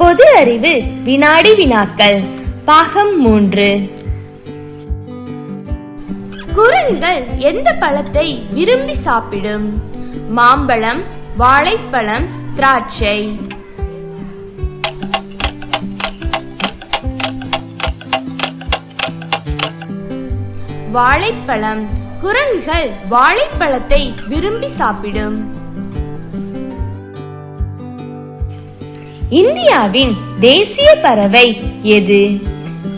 பொது அறிவு வினாடி வினாக்கள். பாகம் மூன்று. குரங்குகள் எந்த பழத்தை விரும்பி சாப்பிடும்? மாம்பழம் வாழைப்பழம் திராட்சை. வாழைப்பழம். குரங்குகள் வாழைப்பழத்தை விரும்பி சாப்பிடும். இந்தியாவின் தேசிய பறவை எது?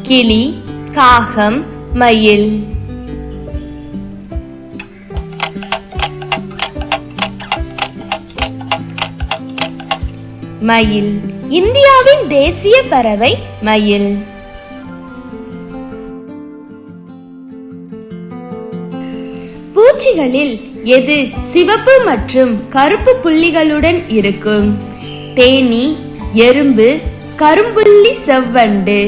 கிளி காகம் மயில். மயில். இந்தியாவின் தேசிய பறவை மயில். பூச்சிகளில் எது சிவப்பு மற்றும் கருப்பு புள்ளிகளுடன் இருக்கும்? தேனி எறும்பு கரும்புள்ளி செவ்வண்டு.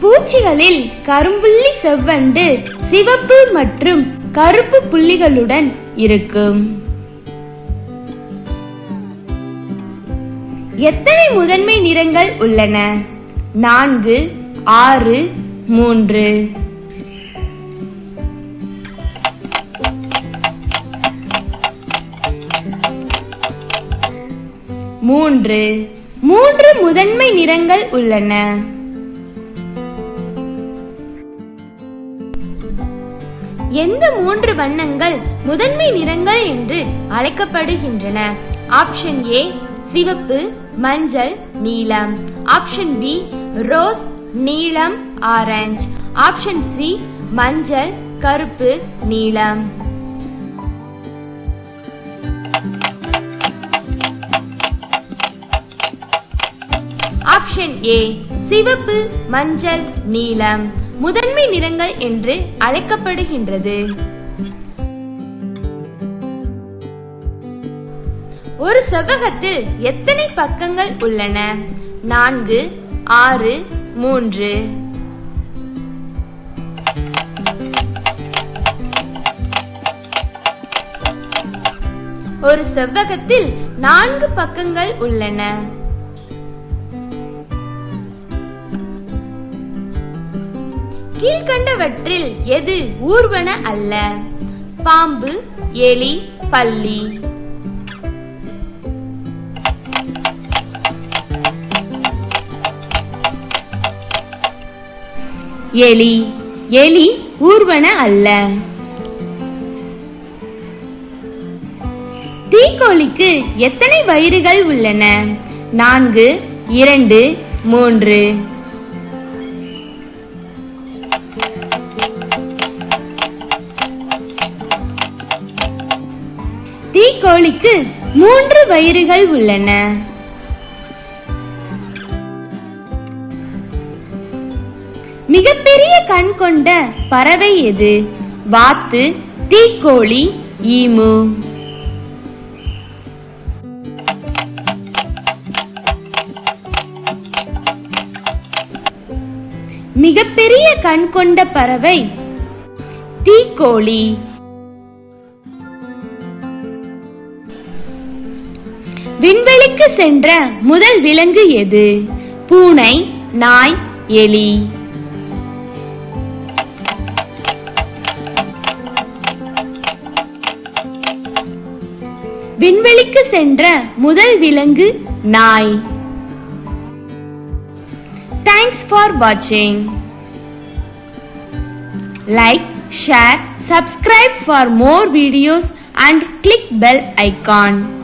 பூச்சிகளில் கரும்புள்ளி செவ்வண்டு சிவப்பு மற்றும் கருப்பு புள்ளிகளுடன் இருக்கும். எத்தனை முதன்மை நிறங்கள் உள்ளன? நான்கு ஆறு மூன்று. மூன்று. மூன்று முதன்மை நிறங்கள் உள்ளன. எந்த மூன்று வண்ணங்கள் முதன்மை நிறங்கள் என்று அழைக்கப்படுகின்றன? ஆப்ஷன் ஏ சிவப்பு மஞ்சள் நீலம். ஆப்ஷன் பி ரோஸ் நீலம் ஆரஞ்சு. ஆப்ஷன் சி மஞ்சள் கருப்பு நீலம். Option A. சிவப்பு மஞ்சள் நீலம். முதன்மை நிறங்கள் என்று அழைக்கப்படுகின்றது. ஒரு செவ்வகத்தில் எத்தனை பக்கங்கள் உள்ளன? நான்கு ஆறு மூன்று. ஒரு செவ்வகத்தில் நான்கு பக்கங்கள் உள்ளன. கீழ்கண்டவற்றில் எது ஊர்வன அல்ல? பாம்பு எலி பல்லி. எலி எலி ஊர்வன அல்ல. தீக்கோழிக்கு எத்தனை வயிறுகள் உள்ளன? நான்கு இரண்டு மூன்று. தீக்கோழிக்கு மூன்று வயிறுகள் உள்ளன. மிகப்பெரிய கண் கொண்ட பறவை எது? வாத்து தீக்கோழி ஈமு. மிகப்பெரிய கண் கொண்ட பறவை தீக்கோழி. விண்வெளிக்கு சென்ற முதல் விலங்கு எது? பூனை நாய் எலி. விண்வெளிக்கு சென்ற முதல் விலங்கு நாய். தேங்க்ஸ் ஃபார் வாட்சிங் like share subscribe for more videos and click bell icon.